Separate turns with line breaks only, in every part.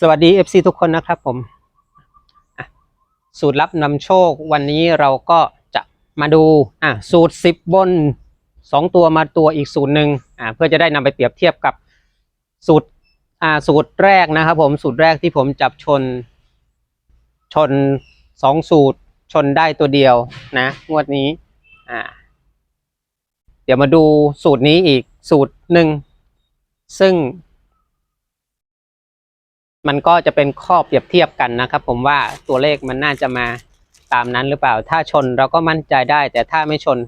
สวัสดี FC ทุกคนนะครับผม สูตรลับนำโชควันนี้เราก็จะมาดูอะสูตร 10 บน 2 ตัวมาตัวอีกสูตรหนึ่งอะเพื่อจะได้นำไปเปรียบเทียบกับสูตรอ่าสูตรแรกนะครับผมสูตรแรกที่ผมจับชน ชนสองสูตรชนได้ตัวเดียวนะงวดนี้อ่าเดี๋ยวมาดูสูตรนี้อีกสูตรหนึ่งซึ่ง มันก็จะเป็นข้อเปรียบเทียบกันนะครับ ผมว่าตัวเลขมันน่าจะมาตามนั้นหรือเปล่า ถ้าชนเราก็มั่นใจได้ แต่ถ้าไม่ชน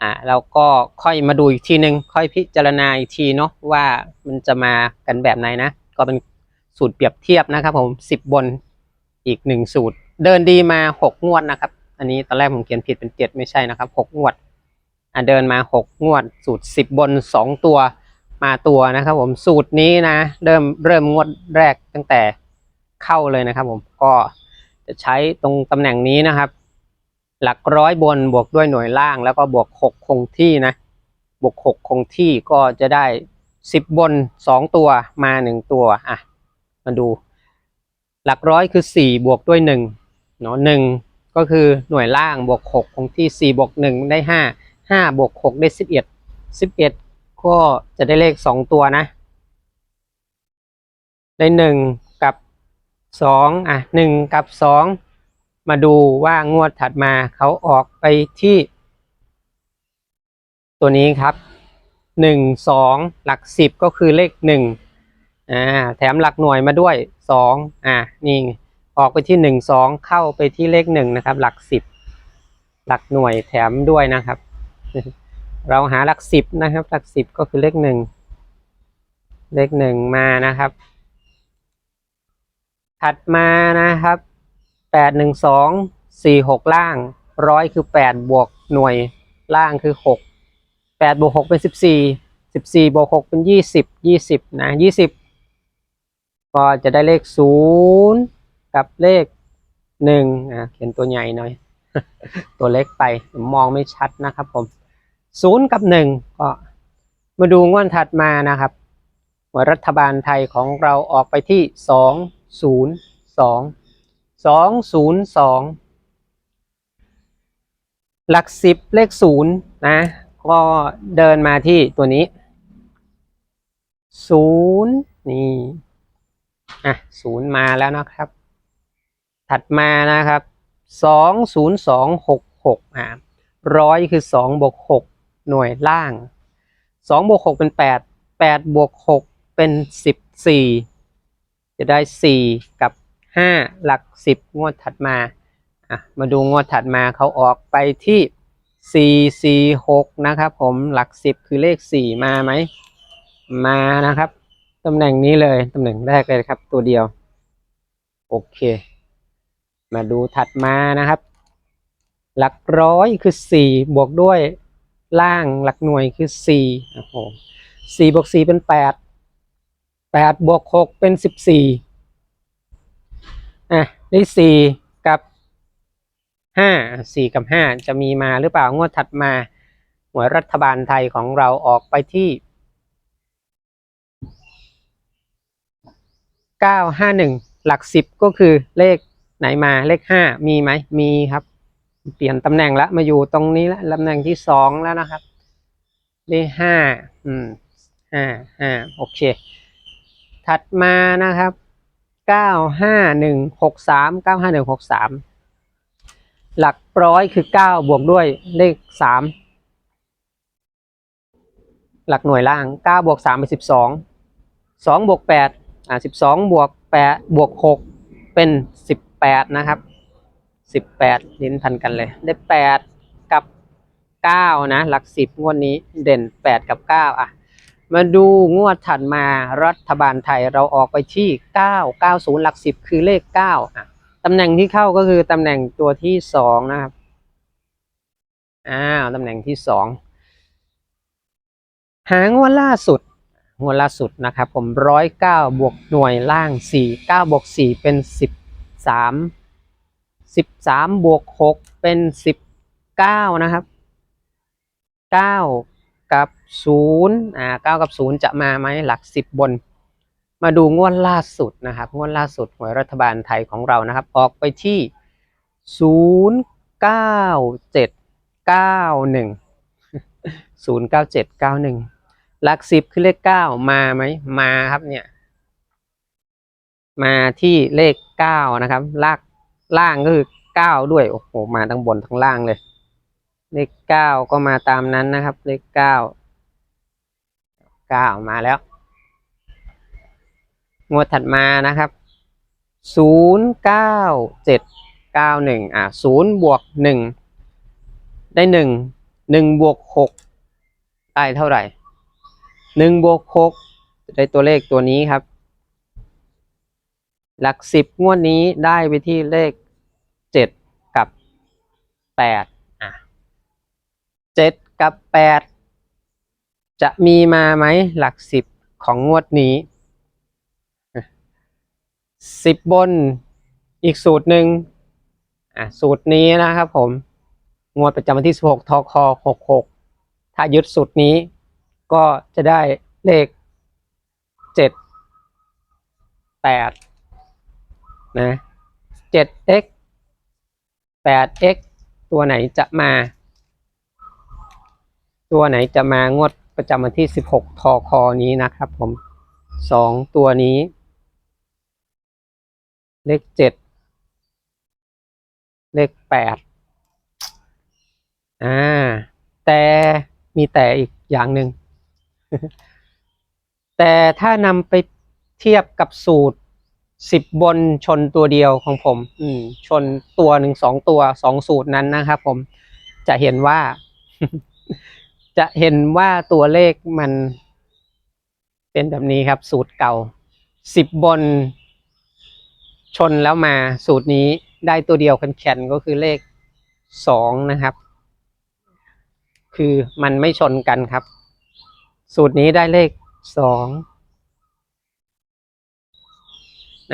อ่าเราก็ค่อยมาดูอีกทีนึงค่อยพิจารณาอีกทีเนาะว่ามันจะมากันแบบไหนนะ ก็เป็นสูตรเปรียบเทียบนะครับ ผมสิบบนอีกหนึ่งสูตร เดินดีมาหกงวดนะครับ อันนี้ตอนแรกผมเขียนผิดเป็นเจ็ดไม่ใช่นะครับหกงวดอะเดินมาหกงวดสูตรสิบบนสองตัว มาตัวนะครับผมสูตรนี้นะ เริ่มเริ่มงวดแรกตั้งแต่เข้าเลยนะครับผมก็จะใช้ตรงตำแหน่งนี้นะครับ หลักร้อยบนบวกด้วยหน่วยล่าง แล้วก็บวกหกคงที่นะบวกหกคงที่ก็จะได้สิบบนสองตัวมาหนึ่งตัวอะมาดู หลักร้อยคือสี่บวกด้วยหนึ่งเนาะหนึ่งก็คือหน่วยล่างบวกหกคงที่สี่บวกหนึ่งได้ห้าห้าบวกหกได้สิบเอ็ดสิบเอ็ด ก็จะได้เลขสองตัวนะ ได้หนึ่งกับสองอะหนึ่งกับสองมาดูว่างวดถัดมาเขาออกไปที่ ตัวนี้ครับหนึ่งสองหลักสิบก็คือเลขหนึ่งอ่าแถมหลักหน่วยมาด้วยสองอะนี่ออกไปที่หนึ่งสองเข้าไปที่เลขหนึ่งนะครับ หลักสิบหลักหน่วยแถมด้วยนะครับ เราหาหลักสิบนะครับ หลักสิบก็คือเลขหนึ่งเลขหนึ่งมานะครับ ถัดมานะครับแปดหนึ่งสองสี่หกล่างร้อยคือแปดบวกหน่วยล่างคือหกแปดบวกหกเป็นสิบสี่สิบสี่บวกหกเป็นยี่สิบยี่สิบนะยี่สิบก็จะได้เลขศูนย์กับเลขหนึ่งอะเขียนตัวใหญ่หน่อย ตัวเล็กไปมองไม่ชัดนะครับผม ศูนย์กับหนึ่งก็มาดูงวดถัดมานะครับหัวรัฐบาลไทยของเราออกไปที่สองศูนย์สองสองศูนย์สองหลักสิบเลขศูนย์นะก็เดินมาที่ตัวนี้ศูนย์นี่อะศูนย์มาแล้วนะครับ ถัดมานะครับสองศูนย์สองหกหกอะร้อยคือสองบวกหก หน่วยล่างสองบวกหกเป็นแปดแปดบวกหกเป็นสิบสี่จะได้สี่กับห้าหลักสิบงวดถัดมาอะมาดูงวดถัดมาเขาออกไปที่สี่สี่หกนะครับผมหลักสิบคือเลขสี่มาไหมมานะครับตำแหน่งนี้เลยตำแหน่งแรกเลยครับ ตัวเดียว โอเค มาดูถัดมานะครับ หลักร้อยคือสี่บวกด้วย ล่างหลักหน่วยคือสี่โอ้โหสี่บวกสี่เป็นแปดแปดบวกหกเป็นสิบสี่อะได้สี่กับห้าสี่กับห้าจะมีมาหรือเปล่างวดถัดมาหวยรัฐบาลไทยของเราออกไปที่เก้าห้าหนึ่งหลักสิบก็คือเลขไหนมาเลขห้ามีไหมมีครับ เปลี่ยนตำแหน่งแล้วมาอยู่ตรงนี้แล้วตำแหน่งที่สองแล้วนะครับได้ห้าอืมห้าห้าโอเค ถัดมานะครับเก้าห้าหนึ่งหกสามเก้าห้าหนึ่งหกสามหลักร้อยคือเก้าบวกด้วยเลขสามหลักหน่วยล่างเก้าบวกสามเป็นสิบสองสองบวกแปดอ่าสิบสองบวกแปดบวกหกเป็นสิบแปดนะครับ สิบแปดลิ้นพันกันเลย ได้แปดกับเก้านะ หลักสิบงวดนี้เด่นแปดกับเก้าอะ มาดูงวดถัดมารัฐบาลไทยเราออกไปที่เก้าเก้าศูนย์หลักสิบคือเลขเก้าอะตำแหน่งที่เข้าก็คือตำแหน่งตัวที่สองนะครับอ้าวตำแหน่งที่สองหางวดล่าสุดงวดล่าสุดนะครับ ผมร้อยเก้าบวกหน่วยล่างสี่เก้าบวกสี่เป็นสิบสาม สิบสามบวกหกเป็นสิบเก้านะครับเก้ากับศูนย์อ่าเก้ากับศูนย์จะมาไหมหลักสิบบน มาดูงวดล่าสุดนะครับ งวดล่าสุดหวยรัฐบาลไทยของเรานะครับ ออกไปที่ศูนย์เก้าเจ็ดเก้าหนึ่งศูนย์เก้าเจ็ดเก้าหนึ่งหลักสิบคือเลขเก้ามาไหมมาครับเนี่ย มาที่เลขเก้านะครับลาก ล่างก็คือเก้าด้วยโอ้โหมาทั้งบนทั้งล่างเลย เลขเก้าก็มาตามนั้นนะครับ เลขเก้าเก้ามาแล้ว งวดถัดมานะครับศูนย์เก้าเจ็ดเก้าหนึ่งอ่าศูนย์บวกหนึ่งได้หนึ่งหนึ่งบวกหกได้เท่าไหร่หนึ่งบวกหกได้ตัวเลขตัวนี้ครับ หลักสิบงวดนี้ได้ไปที่เลขเจ็ดกับแปดอะเจ็ดกับแปดจะมีมาไหมหลักสิบของงวดนี้สิบบนอีกสูตรหนึ่งอะสูตรนี้นะครับผม งวดประจำวันที่ 16ทค66 ถ้ายึดสูตรนี้ ก็จะได้เลข 7 8 นะ 7x 8x ตัวไหนจะมา ตัวไหนจะมางวดประจำวันที่ 16ทคนี้นะครับผมสองตัวนี้ เลข 7 เลข 8 อ่า แต่มีแต่อีกอย่างหนึ่งแต่ถ้านำไปเทียบกับสูตร สิบบนชนตัวเดียวของผม อืม ชนตัวหนึ่งสองตัวสองสูตรนั้นนะครับผมจะเห็นว่า จะเห็นว่าตัวเลขมัน เป็นแบบนี้ครับ สูตรเก่าสิบบน ชนแล้วมาสูตรนี้ได้ตัวเดียวกันแข็นก็คือเลขสองนะครับ คือมันไม่ชนกันครับ สูตรนี้ได้เลขสอง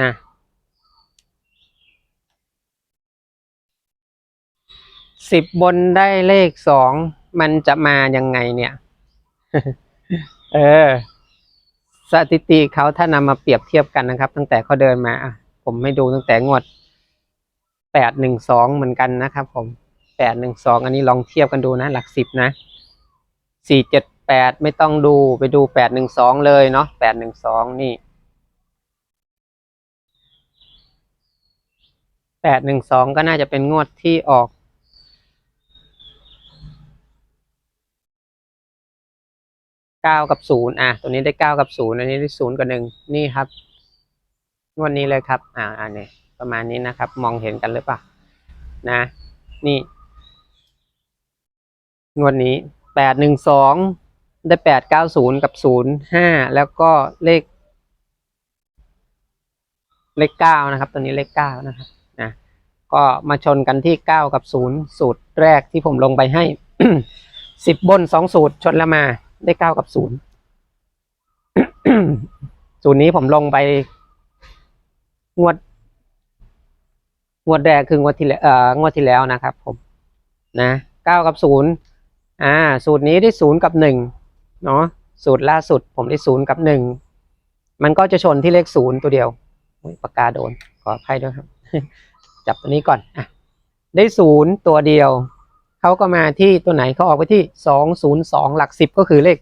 นะสิบบนได้เลขสองมันจะมายังไงเนี่ย เออ สถิติเขาถ้านำมาเปรียบเทียบกันนะครับ ตั้งแต่เขาเดินมาอะผมไม่ดูตั้งแต่งวดแปดหนึ่งสองเหมือนกันนะครับ ผมแปดหนึ่งสองอันนี้ลองเทียบกันดูนะ หลักสิบนะสี่เจ็ดแปดไม่ต้องดูไปดูแปดหนึ่งสองเลยเนาะแปดหนึ่งสองนี่ แปดหนึ่งสองก็น่าจะเป็นงวดที่ออกเก้ากับศูนย์อะ ตัวนี้ได้เก้ากับศูนย์อันนี้ได้ศูนย์กับหนึ่งนี่ครับ งวดนี้เลยครับ อ่าอันนี้ประมาณนี้นะครับ มองเห็นกันหรือเปล่านะ นี่ งวดนี้แปดหนึ่งสองได้แปดเก้าศูนย์กับศูนย์ห้าแล้วก็เลข เลขเก้านะครับ ตัวนี้เลขเก้านะครับ ก็มาชนกันที่เก้ากับศูนย์สูตรแรกที่ผมลงไปให้สิบบนสองสูตรชนแล้วมาได้เก้ากับศูนย์สูตรนี้ผมลงไป งวด งวดแรกคืองวดที่เอ่องวดที่แล้วนะครับผมนะเก้ากับศูนย์อ่า สูตรนี้ได้ศูนย์กับหนึ่งเนาะสูตรล่าสุดผมได้ศูนย์กับหนึ่งมันก็จะชนที่เลขศูนย์ตัวเดียวโอ้ยปากกาโดนขออภัยด้วยครับ จับตัวนี้ก่อนอะได้ศูนย์ตัวเดียว เขาก็มาที่ตัวไหนเขาออกไปที่สองศูนย์สองหลักสิบก็คือเลข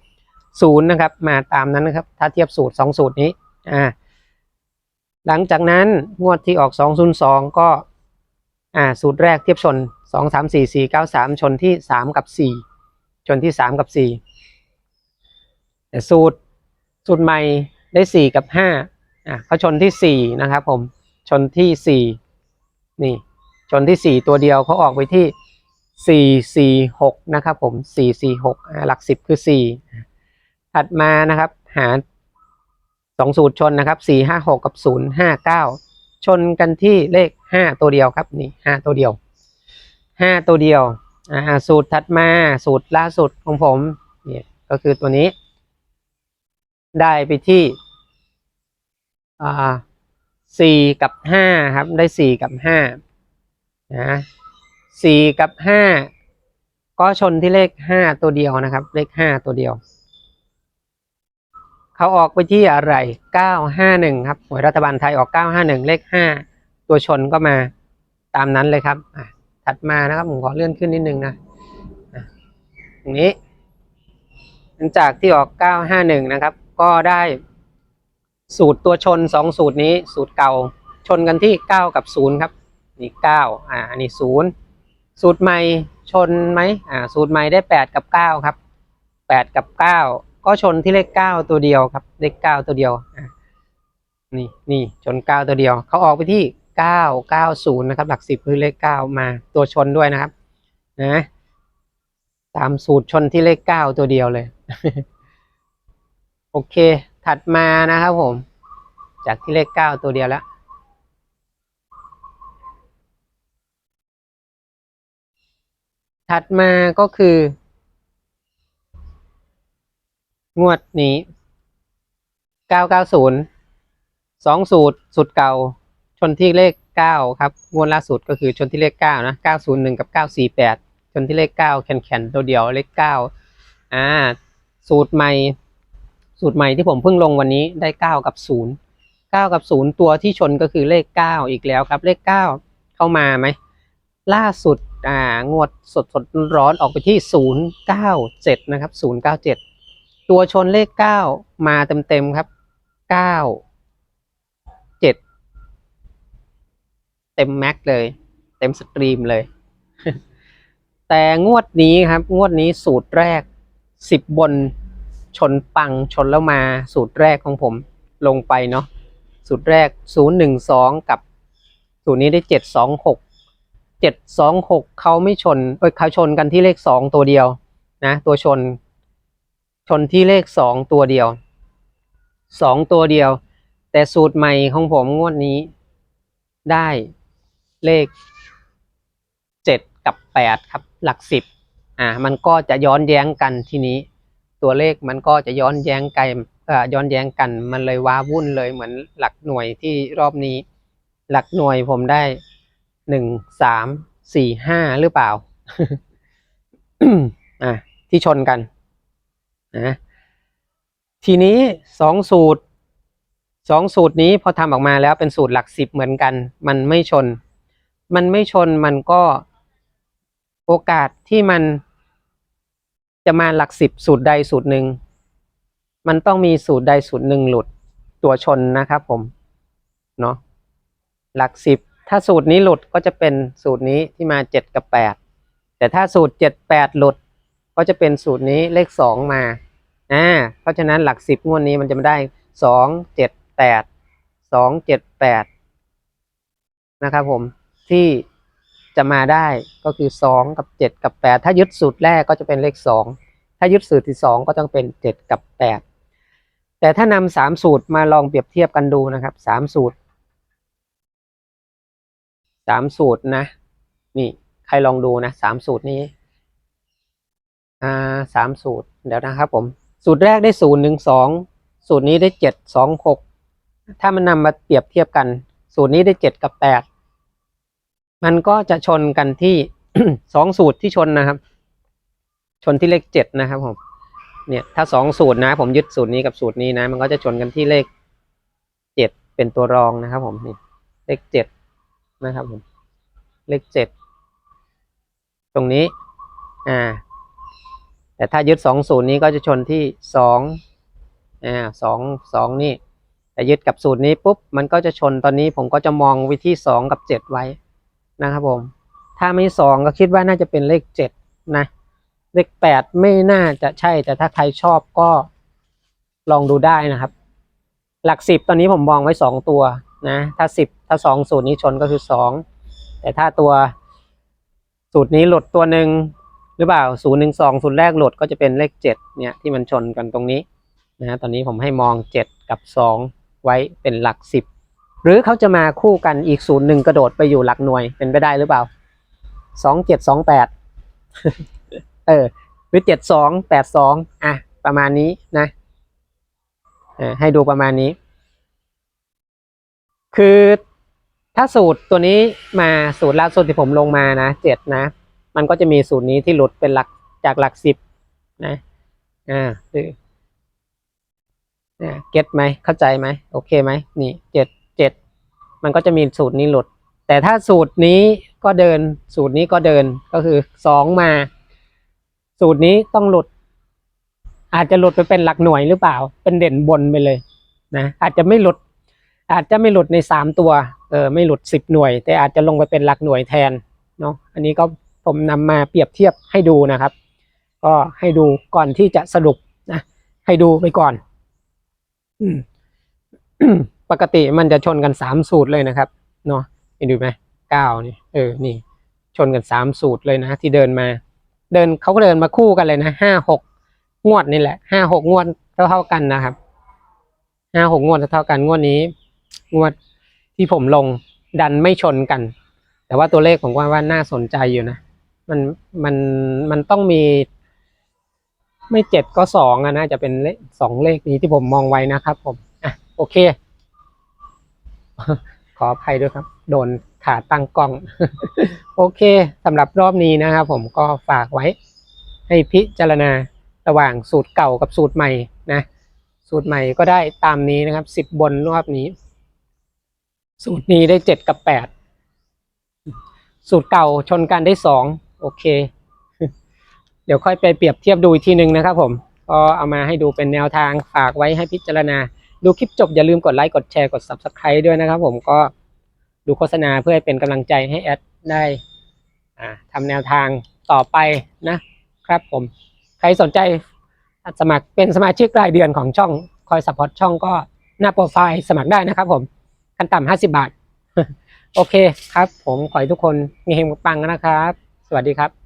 ศูนย์นะครับ มาตามนั้นนะครับ ถ้าเทียบสูตรสองสูตรนี้อ่าหลังจากนั้นงวดที่ออกสองศูนย์สองก็อ่าสูตรแรกเทียบชนสองสามสี่สี่เก้าสามชนที่สามกับสี่ชนที่สามกับสี่แต่สูตรสูตรใหม่ได้สี่กับห้าอะเขาชนที่สี่นะครับผมชนที่สี่ นี่ชนที่สี่ตัวเดียวเขาออกไปที่สี่สี่หกนะครับผมสี่สี่หกหลักสิบคือสี่ถัดมานะครับหาสองสูตรชนนะครับสี่ห้าหกกับศูนย์ห้าเก้าชนกันที่เลขห้าตัวเดียวครับนี่ห้าตัวเดียวห้าตัวเดียวอ่าสูตรถัดมาสูตรล่าสุดของผมเนี่ยก็คือตัวนี้ ได้ไปที่อ่า สี่กับห้าครับได้สี่กับห้านะสี่กับห้าก็ชนที่เลขห้าตัวเดียวนะครับ เลขห้าตัวเดียว เขาออกไปที่อะไร951ครับหวยรัฐบาลไทยออก951เลข5ตัวชนก็มาตามนั้นเลยครับถัดมานะครับผมขอเลื่อนขึ้นนิดนึงนะอะตรงนี้หลังจากที่ออก 951 นะครับ ก็ได้ สูตรตัวชน2สูตรนี้สูตรเก่าชนกันที่ 9 กับ 0 ครับ นี่ 9 อ่าอันนี้ 0 สูตรใหม่ชนไหมอ่าสูตรใหม่ได้ 8 กับ 9 ครับ 8 กับ 9 ก็ชนที่เลข 9 ตัวเดียวครับ เลข 9 ตัวเดียวอะนี่นี่ชน 9 ตัวเดียว เขาออกไปที่ 9 90 นะครับ หลัก 10 คือเลข 9 มาตัวชนด้วยนะครับ นะตามสูตรชนที่เลข 9 ตัวเดียวเลย โอเค ถัดมานะครับผม จากที่เลข9ตัวเดียวแล้ว ถัดมาก็คือ งวดนี้990สองสูตรสูตรเก่าชนที่เลข9ครับ งวดล่าสุดก็คือชนที่เลข9นะ901กับ948ชนที่เลข9แข็งๆตัวเดียวเลข9อ่าสูตรใหม่ สูตรใหม่ที่ผมเพิ่งลงวันนี้ได้ 9 กับ 0 9 กับ 0 ตัวที่ชนก็คือเลข 9 อีกแล้วครับเลข 9 เข้ามาไหม ล่าสุดอ่างวดสดสดร้อนออกไปที่ 097 นะครับ 097 ตัวชนเลข 9 มาเต็มๆครับ 9 7 เต็มแม็กเลย เต็มสตรีมเลย แต่งวดนี้ครับ งวดนี้สูตรแรก 10 บน ชนปังชนแล้วมาสูตรแรกของผมลงไปเนาะสูตรแรก 012 กับสูตรนี้ได้ 726 726 เขาไม่ชนเอ้ยเขาชนกันที่เลข 2 ตัวเดียวนะตัวชน ชนที่เลข 2 ตัวเดียว 2 ตัวเดียว แต่สูตรใหม่ของผมงวดนี้ ได้เลข 7 กับ 8 ครับหลัก 10อ่ามันก็จะย้อนแย้งกันทีนี้ ตัวเลขมันก็จะย้อนแย้งกันอ่อย้อนแย้งกัน มันเลยว้าวุ่นเลยเหมือนหลักหน่วยที่รอบนี้ หลักหน่วยผมได้หนึ่งสามสี่ห้าหรือเปล่าอะที่ชนกันนะทีนี้สองสูตรสองสูตรนี้พอทำออกมาแล้วเป็นสูตรหลักสิบเหมือนกัน มันไม่ชน มันไม่ชนมันก็โอกาสที่มัน จะมาหลักสิบสูตรใดสูตรหนึ่ง มันต้องมีสูตรใดสูตรหนึ่งหลุดตัวชนนะครับผม เนาะหลักสิบถ้าสูตรนี้หลุดก็จะเป็นสูตรนี้ที่มาเจ็ดกับแปดแต่ถ้าสูตรเจ็ดแปดหลุด ก็จะเป็นสูตรนี้เลขสองมาอ่าเพราะฉะนั้นหลักสิบงวดนี้มันจะมาได้สองเจ็ดแปดสองเจ็ดแปดนะครับผมที่ จะมาได้ก็คือสองกับเจ็ดกับแปดถ้ายึดสูตรแรกก็จะเป็นเลขสองถ้ายึดสูตรที่สองก็ต้องเป็นเจ็ดกับแปดแต่ถ้านำสามสูตรมาลองเปรียบเทียบกันดูนะครับสามสูตรสามสูตรนะ นี่ใครลองดูนะสามสูตรนี้อ่าสามสูตรเดี๋ยวนะครับผมสูตรแรกได้ศูนย์หนึ่งสองสูตรนี้ได้เจ็ดสองหกถ้ามันนำมาเปรียบเทียบกัน สูตรนี้ได้เจ็ดกับแปด มันก็จะชนกันที่สองสูตรที่ชนนะครับ ชนที่เลขเจ็ดนะครับผมเนี่ยถ้าสองสูตรนะ ผมยึดสูตรนี้กับสูตรนี้นะ มันก็จะชนกันที่เลขเจ็ดเป็นตัวรองนะครับ ผมนี่เลขเจ็ดนะครับผมเลขเจ็ดตรงนี้อ่าแต่ถ้ายึดสองศูนย์นี้ก็จะชนที่สองอ่าสองสองนี่แต่ยึดกับสูตรนี้ปุ๊บมันก็จะชนตอนนี้ผมก็จะมองวิธีสองกับเจ็ดไว้ นะครับผม ถ้าไม่สองก็คิดว่าน่าจะเป็นเลขเจ็ดนะ เลขแปดไม่น่าจะใช่ แต่ถ้าใครชอบก็ลองดูได้นะครับ หลักสิบตอนนี้ผมมองไว้สองตัวนะ ถ้าสิบถ้าสองสูตรนี้ชนก็คือสอง แต่ถ้าตัวสูตรนี้หลุดตัวหนึ่งหรือเปล่าศูนย์หนึ่งสองสูตรแรกหลุดก็จะเป็นเลขเจ็ดเนี่ยที่มันชนกันตรงนี้นะตอนนี้ผมให้มองเจ็ดกับสองไว้เป็นหลักสิบ หรือเขาจะมาคู่กันอีกศูนย์หนึ่งกระโดดไปอยู่หลักหน่วยเป็นไปได้หรือเปล่าสองเจ็ดสองแปดเออหรือเจ็ดสองแปดสองอะประมาณนี้นะอให้ดูประมาณนี้ คือถ้าสูตรตัวนี้มาสูตรล่าสุดที่ผมลงมานะเจ็ดนะ มันก็จะมีสูตรนี้ที่หลุดเป็นหลักจากหลักสิบนะอ่าคือเนี่ยเก็ตไหมเข้าใจไหมโอเคไหมนี่เจ็ด มันก็จะมีสูตรนี้หลุด แต่ถ้าสูตรนี้ก็เดิน สูตรนี้ก็เดินก็คือสองมา สูตรนี้ต้องหลุด อาจจะหลุดไปเป็นหลักหน่วยหรือเปล่า เป็นเด่นบนไปเลยนะอาจจะไม่หลุด อาจจะไม่หลุดในสามตัวเออไม่หลุดสิบหน่วย แต่อาจจะลงไปเป็นหลักหน่วยแทนเนาะอันนี้ก็ผมนำมาเปรียบเทียบให้ดูนะครับ ก็ให้ดูก่อนที่จะสรุปนะให้ดูไปก่อน อืม ปกติมันจะชนกันสามสูตรเลยนะครับเนาะเห็นดูไหมเก้านี่เออนี่ ชนกันสามสูตรเลยนะ ที่เดินมา เดินเขาก็เดินมาคู่กันเลยนะห้าหกงวดนี่แหละห้าหกงวดเท่าเท่ากันนะครับห้าหกงวดเท่ากันงวดนี้ งวดที่ผมลงดันไม่ชนกัน แต่ว่าตัวเลขผมว่าว่าน่าสนใจอยู่นะ มันมันมันต้องมี ไม่เจ็ดก็สองอะนะจะเป็นเลขสองเลขนี้ที่ผมมองไว้นะครับ ผมอะโอเค ขออภัยด้วยครับ โดนขาตั้งกล้อง โอเคสำหรับรอบนี้นะครับผมก็ฝากไว้ ให้พิจารณาระหว่างสูตรเก่ากับสูตรใหม่นะ สูตรใหม่ก็ได้ตามนี้นะครับสิบบนรอบนี้ สูตรนี้ได้เจ็ดกับแปดสูตรเก่าชนกันได้สองโอเค เดี๋ยวค่อยไปเปรียบเทียบดูอีกทีหนึ่งนะครับผมก็เอามาให้ดูเป็นแนวทางฝากไว้ให้พิจารณา ดูคลิปจบอย่าลืมกดไลค์กดแชร์กด subscribe ด้วยนะครับผมก็ดูโฆษณาเพื่อให้เป็นกำลังใจให้แอดได้ทำแนวทางต่อไปนะครับผม ใครสนใจสมัครเป็นสมาชิกรายเดือนของช่องคอยสปอร์ตช่องก็หน้าโปรไฟล์สมัครได้นะครับผมขั้นต่ำห้าสิบบาท โอเคครับ ผมขอให้ทุกคนมีเฮงปังนะครับ สวัสดีครับ